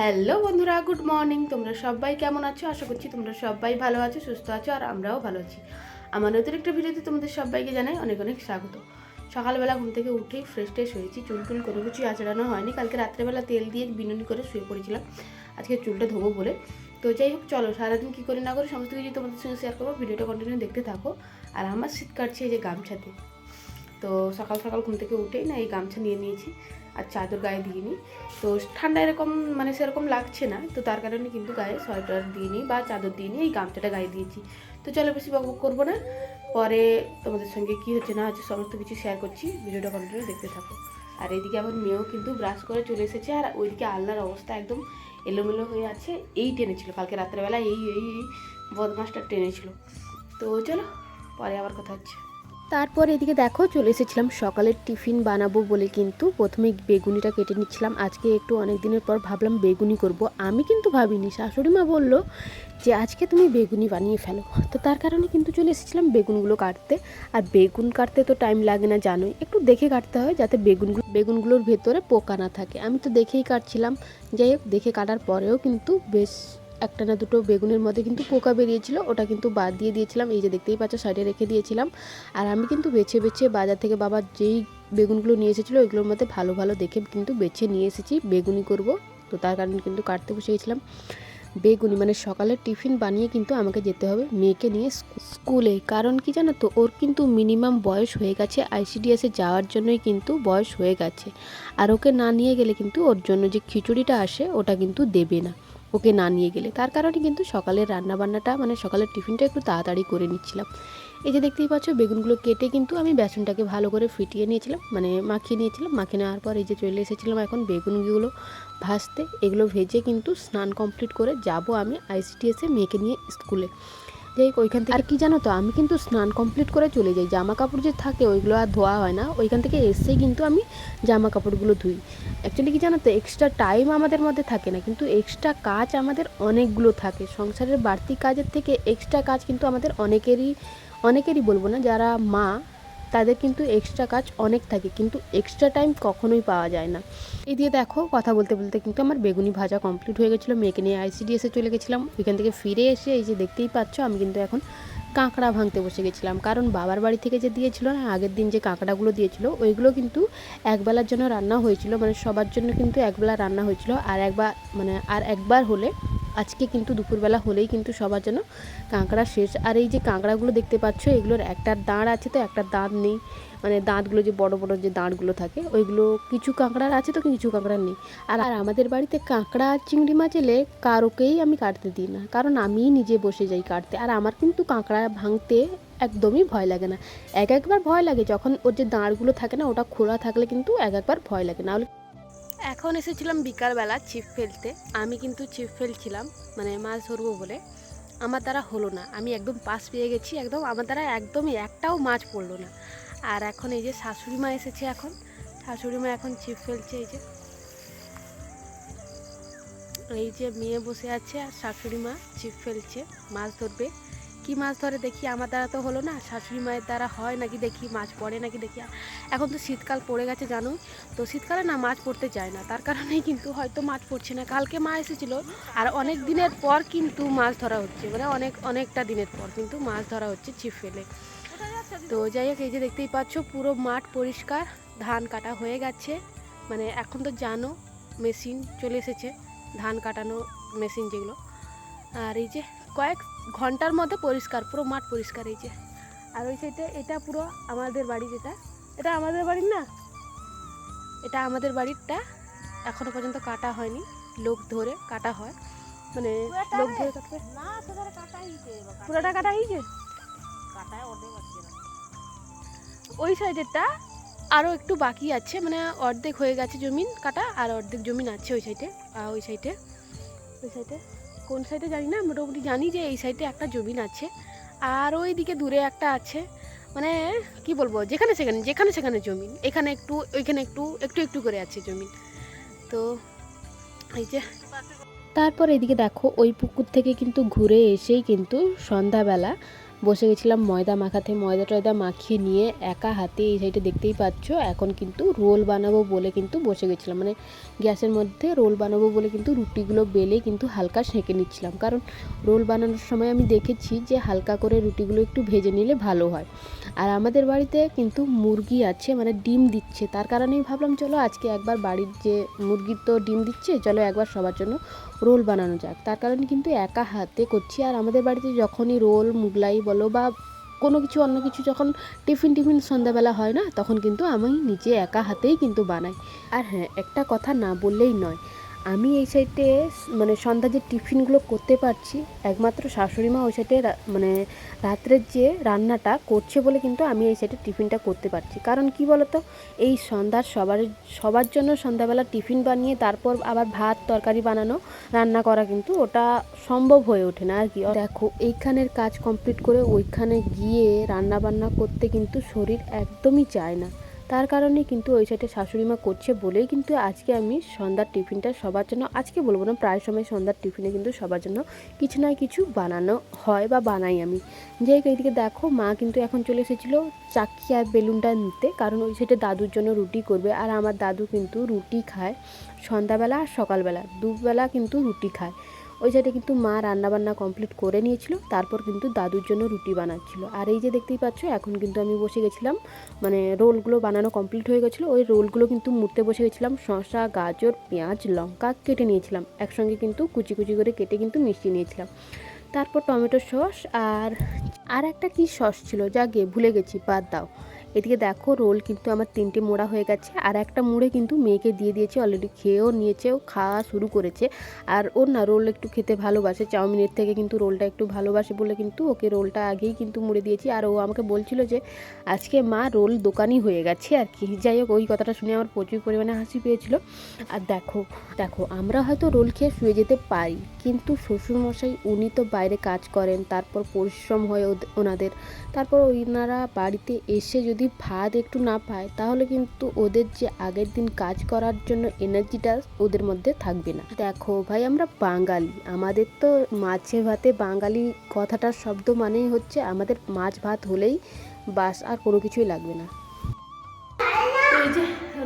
Hello বন্ধুরা, good morning. তোমরা সবাই কেমন আছো? আশা করছি তোমরা সবাই ভালো আছো, সুস্থ আছো, আর আমরাও ভালো আছি। আমার নতুন একটা ভিডিওতে তোমাদের সবাইকে জানাই অনেক অনেক স্বাগত। সকালবেলা ঘুম থেকে উঠেই ফ্রেশ ট্রেশ হয়েছি, চুল টুল কোনো কিছু আচড়ানো হয়নি। কালকে রাত্রেবেলা তেল দিয়ে বিনুনি করে শুয়ে পড়েছিলাম। আজকে চুলটা ধোবো বলে। তো যাই হোক, চলো, সারাদিন কী করি না করি সমস্ত কিছু তোমাদের সঙ্গে শেয়ার করব। ভিডিওটা কন্টিনিউ দেখতে থাকো। আর আমার শীত কাটছে এই যে গামছাতে। তো সকাল সকাল ঘুম থেকে উঠেই না এই গামছা নিয়ে নিয়েছি। আর চাদর গায়ে দিয়ে দিইনি। তো ঠান্ডা এরকম মানে সেরকম লাগছে না। তো তার কারণে কিন্তু গায়ে সোয়েটার দিইনি বা চাদর দিইনি, এই গামছাটা গায়ে দিয়েছি। তো চলো বেশি বকবক করব না। পরে তোমাদের সঙ্গে কী হচ্ছে না হচ্ছে সমস্ত কিছু শেয়ার করছি। ভিডিওটা কন্টিনিউ দেখতে থাকো। আর এদিকে আমার মেয়েও কিন্তু ব্রাশ করে চলে এসেছে। আর ওইদিকে আল্লাহর অবস্থা একদম এলোমেলো হয়ে আছে। এই টেনেছিল কালকে রাত্রেবেলা এই এই এই বদমাসটা টেনেছিল তো চলো, পরে আবার কথা হচ্ছে। তারপর এদিকে দেখো, চলে এসেছিলাম, সকালের টিফিন বানাবো বলে কিন্তু প্রথমে বেগুনিটা কেটে নিচ্ছিলাম। আজকে একটু অনেক দিনের পর ভাবলাম বেগুনি করব। আমি কিন্তু ভাবিনি, শাশুড়ি মা বলল যে আজকে তুমি বেগুনি বানিয়ে ফেলো। তো তার কারণে কিন্তু চলে এসেছিলাম বেগুনগুলো কাটতে। আর বেগুন কাটতে তো টাইম লাগে না, জানোই। একটু দেখে কাটতে হয় যাতে বেগুনগুলো, বেগুনগুলোর ভেতরে পোকা না থাকে। আমি তো দেখেই কাটছিলাম। যাই হোক, দেখে কাটার পরেও কিন্তু বেশ একটা না দুটো বেগুনের মধ্যে কিন্তু পোকা বেরিয়েছিল, ওটা কিন্তু বাদ দিয়ে দিয়েছিলাম, এই যে দেখতেই পাচ্ছ সাইডে রেখে দিয়েছিলাম। আর আমি কিন্তু বেছে বেছে বাজার থেকে বাবা যেই বেগুনগুলো নিয়ে এসেছিল, ওইগুলোর মধ্যে ভালো ভালো দেখে কিন্তু বেছে নিয়ে এসেছি বেগুনি করব। তো তার কারণে কিন্তু কাটতে বসে গেছিলাম বেগুনি মানে সকালের টিফিন বানিয়ে কিন্তু আমাকে যেতে হবে মেয়েকে নিয়ে স্কুলে। কারণ কি জানো তো, ওর কিন্তু মিনিমাম বয়স হয়ে গেছে, আইসিডিএসে যাওয়ার জন্যই কিন্তু বয়স হয়ে গেছে। আর ওকে না নিয়ে গেলে কিন্তু ওর জন্য যে খিচুড়িটা আসে, ওটা কিন্তু দেবে না। ওকে না নিয়ে গেলে। তার কারণে কিন্তু সকালের রান্নাবান্নাটা মানে সকালের টিফিনটা একটু তাড়াতাড়ি করে নিচ্ছিলাম। এই যে দেখতেই পাচ্ছ, বেগুনগুলো কেটে কিন্তু আমি বেসনটাকে ভালো করে ফিটিয়ে নিয়েছিলাম মানে মাখিয়ে নিয়েছিলাম। মাখিয়ে নেওয়ার পর এই যে চলে এসেছিলাম এখন বেগুনগুলো ভাজতে। এগুলো ভেজে কিন্তু স্নান কমপ্লিট করে যাব আমি আইসিটিএসে মেয়েকে নিয়ে স্কুলে। যাই হোক ওইখান থেকে আর কি জানো তো আমি কিন্তু স্নান কমপ্লিট করে চলে যাই। জামা কাপড় যে থাকে ওইগুলো আর ধোয়া হয় না। ওইখান থেকে এসেই কিন্তু আমি জামা কাপড়গুলো ধুই। অ্যাকচুয়ালি কি জানো তো এক্সট্রা টাইম আমাদের মধ্যে থাকে না কিন্তু এক্সট্রা কাজ আমাদের অনেকগুলো থাকে। সংসারের বাড়তি কাজের থেকে এক্সট্রা কাজ কিন্তু আমাদের অনেকেরই অনেকেরই বলব না যারা মা তাদের কিন্তু এক্সট্রা কাজ অনেক থাকে, কিন্তু এক্সট্রা টাইম কখনোই পাওয়া যায় না। এই দিয়ে দেখো, কথা বলতে বলতে কিন্তু আমার বেগুনি ভাজা কমপ্লিট হয়ে গেছিল, মেয়েকে নিয়ে আইসিডিএসে চলে গেছিলাম। ওইখান থেকে ফিরে এসে এই যে দেখতেই পাচ্ছ, আমি কিন্তু এখন কাঁকড়া ভাঙতে বসে গেছিলাম। কারণ বাবার বাড়ি থেকে যে দিয়েছিল না, আগের দিন যে কাঁকড়াগুলো দিয়েছিল, ওইগুলো কিন্তু একবেলার জন্য রান্না হয়েছিল মানে সবার জন্য কিন্তু একবেলা রান্না হয়েছিল, আর একবার মানে আর একবার হলে আজকে কিন্তু দুপুরবেলা হলেই কিন্তু সবার জন্য কাঁকড়া শেষ। আর এই যে কাঁকড়াগুলো দেখতে পাচ্ছ, এগুলোর একটার দাঁড় আছে তো, একটা দাঁত নেই। মানে দাঁতগুলো যে বড় বড় যে দাঁড়গুলো থাকে, ওইগুলো কিছু কাঁকড়ার আছে তো, কিছু কাঁকড়ার নেই। আর আর আমাদের বাড়িতে কাঁকড়া আর চিংড়ি মাছ এলে কারোকেই আমি কাটতে দিই না। কারণ আমিই নিজে বসে যাই কাটতে। আর আমার কিন্তু কাঁকড়া ভাঙতে একদমই ভয় লাগে না। এক একবার ভয় লাগে, যখন ওর যে দাঁড়গুলো থাকে না, ওটা খোলা থাকলে কিন্তু এক একবার ভয় লাগে। না এখন এসেছিলাম বিকালবেলা ছিপ ফেলতে। আমি কিন্তু ছিপ ফেলছিলাম মানে মাছ ধরবো বলে। আমার দ্বারা হলো না। আমি একদম পাশ পেয়ে গেছি, একদম আমার দ্বারা একদমই একটাও মাছ পড়ল না। আর এখন এই যে শাশুড়ি মা এসেছে এখন, শাশুড়ি মা এখন ছিপ ফেলছে এই যে। এই যে মেয়ে বসে আছে আর শাশুড়ি মা ছিপ ফেলছে, মাছ ধরবে। কি মাছ ধরে দেখি? আমার দ্বারা তো হলো না। শাশুড়ি মায়ের দ্বারা হয় নাকি দেখি? মাছ পড়ে নাকি দেখি? এখন তো শীতকাল পড়ে গেছে জানো তো শীতকালে না মাছ পড়তে চায় না। তার কারণেই কিন্তু হয়তো মাছ পড়ছে না। কালকে মা এসেছিল আর অনেক দিনের পর কিন্তু মাছ ধরা হচ্ছে। মানে অনেক, অনেকটা দিনের পর কিন্তু মাছ ধরা হচ্ছে ছিপ ফেলে। তো যাই হোক, এই যে দেখতেই পাচ্ছ, পুরো মাঠ পরিষ্কার। ধান কাটা হয়ে গেছে। মানে এখন তো জানো, মেশিন চলে এসেছে। ধান কাটানো মেশিন যেগুলো। আর এই যে কয়েক ঘণ্টার মধ্যে পরিষ্কার পুরো মাঠ পরিষ্কার হয়েছে। আর ওই সাইডে এটা পুরো আমাদের বাড়ি যেটা এটা আমাদের বাড়ির না? এটা আমাদের বাড়িরটা এখনও পর্যন্ত কাটা হয়নি লোক ধরে কাটা হয়। মানে লোক ধরে কাটবে। পুরোটা কাটা হয়েছে। ওই সাইডেরটা আরও একটু বাকি আছে মানে অর্ধেক হয়ে গেছে জমিন কাটা আর অর্ধেক জমিন আছে ওই সাইডে আর ওই সাইডে ওই সাইডে কোন সাইডে জানি না, মোটামুটি জানি যে এই সাইডে একটা জমিন আছে আর ওই দিকে দূরে একটা আছে। মানে কি বলব, যেখানে সেখানে যেখানে সেখানে জমিন, এখানে একটু, ওইখানে একটু একটু একটু করে আছে জমিন। তো এই যে তারপর এদিকে দেখো, ওই পুকুর থেকে কিন্তু ঘুরে এসেই কিন্তু সন্ধ্যাবেলা বসে গেছিলাম ময়দা মাখাতে। ময়দা টয়দা মাখিয়ে নিয়ে একা হাতে এই সাইডে দেখতেই পাচ্ছ। এখন কিন্তু রোল বানাবো বলে কিন্তু বসে গেছিলাম। মানে গ্যাসের মধ্যে রোল বানাবো বলে কিন্তু রুটিগুলো বেলে কিন্তু হালকা সেঁকে নিচ্ছিলাম। কারণ রোল বানানোর সময় আমি দেখেছি যে হালকা করে রুটিগুলো একটু ভেজে নিলে ভালো হয়। আর আমাদের বাড়িতে কিন্তু মুরগি আছে মানে ডিম দিচ্ছে। তার কারণেই ভাবলাম, চলো আজকে একবার বাড়ির যে মুরগির তো ডিম দিচ্ছে, চলো একবার সবার জন্য রোল বানানো যাক। তার কারণ কিন্তু একা হাতে করছি। আর আমাদের বাড়িতে যখনই রোল, মুগলাই বলো বা কোনো কিছু, অন্য কিছু যখন টিফিন টিফিন সন্ধ্যাবেলা হয় না, তখন কিন্তু আমি নিজে একা হাতেই কিন্তু বানাই। আর হ্যাঁ একটা কথা না বললেই নয়। আমি এই সাইডে মানে সন্ধ্যা যে টিফিনগুলো করতে পারছি, একমাত্র শাশুড়ি মা ওই সাইডে মানে রাত্রের যে রান্নাটা করছে বলে কিন্তু আমি এই সাইডে টিফিনটা করতে পারছি। কারণ কি বলতো? এই সন্ধ্যার সবার সবার জন্য সন্ধ্যাবেলা টিফিন বানিয়ে তারপর আবার ভাত, তরকারি বানানো, রান্না করা কিন্তু ওটা সম্ভব হয়ে ওঠে না আর কি। দেখো, এইখানের কাজ কমপ্লিট করে ওইখানে গিয়ে রান্না বান্না করতে কিন্তু শরীর একদমই চায় না। তার কারণে কিন্তু ওই সাইডে শাশুড়ি মা করছে বলেই কিন্তু আজকে আমি সন্ধ্যার টিফিনটা সবার জন্য, আজকে বলব না, প্রায় সময় সন্ধ্যার টিফিনে কিন্তু সবার জন্য কিছু না কিছু বানানো হয় বা বানাই আমি। যে এইদিকে দেখো মা কিন্তু এখন চলে এসেছিল চাকি আর বেলুনটা নিতে, কারণ ওই সাইডে দাদুর জন্য রুটি করবে আর আমার দাদু কিন্তু রুটি খায় সন্ধ্যাবেলা আর সকালবেলা দুবেলা কিন্তু রুটি খায়। ওই সাইডে কিন্তু মা রান্নাবান্না কমপ্লিট করে নিয়েছিল, তারপর কিন্তু দাদুর জন্য রুটি বানাচ্ছিল। আর এই যে দেখতেই পাচ্ছ, এখন কিন্তু আমি বসে গেছিলাম মানে রোলগুলো বানানো কমপ্লিট হয়ে গেছিল। ওই রোলগুলো কিন্তু মুড়তে বসে গেছিলাম, শসা, গাজর, পেঁয়াজ, লঙ্কা কেটে নিয়েছিলাম। একসঙ্গে কিন্তু কুচি কুচি করে কেটে কিন্তু মিশিয়ে নিয়েছিলাম। তারপর টমেটো সস আর আর একটা কি সস ছিল? যা গে, ভুলে গেছি, বাদ দাও। এদিকে দেখো রোল কিন্তু আমার তিনটে মোড়া হয়ে গেছে, আর একটা মুড়ে কিন্তু মেয়েকে দিয়ে দিয়েছে অলরেডি খেয়েও নিয়েছে, ও খাওয়া শুরু করেছে। আর ওর না রোল একটু খেতে ভালোবাসে, চাউমিনের থেকে কিন্তু রোলটা একটু ভালোবাসে বলে কিন্তু ওকে রোলটা আগেই কিন্তু মুড়ে দিয়েছি। আর ও আমাকে বলছিল যে, আজকে মা রোল দোকানই হয়ে গেছে আর কি। যাই হোক, ওই কথাটা শুনে আমার প্রচুর পরিমাণে হাসি পেয়েছিল। আর দেখো দেখো, আমরা হয়তো রোল খেয়ে শুয়ে যেতে পারি, কিন্তু শ্বশুরমশাই উনি তো বাইরে কাজ করেন, তারপর পরিশ্রম হয় ওনাদের। তারপর ওনারা বাড়িতে এসে যদি ভাত একটু না পায়, তাহলে কিন্তু ওদের যে আগের দিন কাজ করার জন্য এনার্জিটা ওদের মধ্যে থাকবে না। দেখো ভাই, আমরা বাঙালি। আমাদের তো মাছে ভাতে বাঙালি কথাটার শব্দ মানেই হচ্ছে আমাদের মাছ ভাত হলেই বাস আর কোনো কিছুই লাগবে না।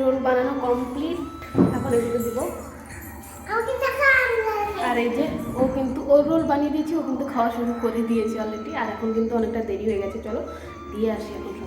রোল বানানো কমপ্লিট এখন এগুলো দিব। আর এই যে ও কিন্তু, ওর রোল বানিয়ে দিয়েছি, ও কিন্তু খাওয়া শুরু করে দিয়েছে অলরেডি আর এখন কিন্তু অনেকটা দেরি হয়ে গেছে। চলো, দিয়ে আসি এখন।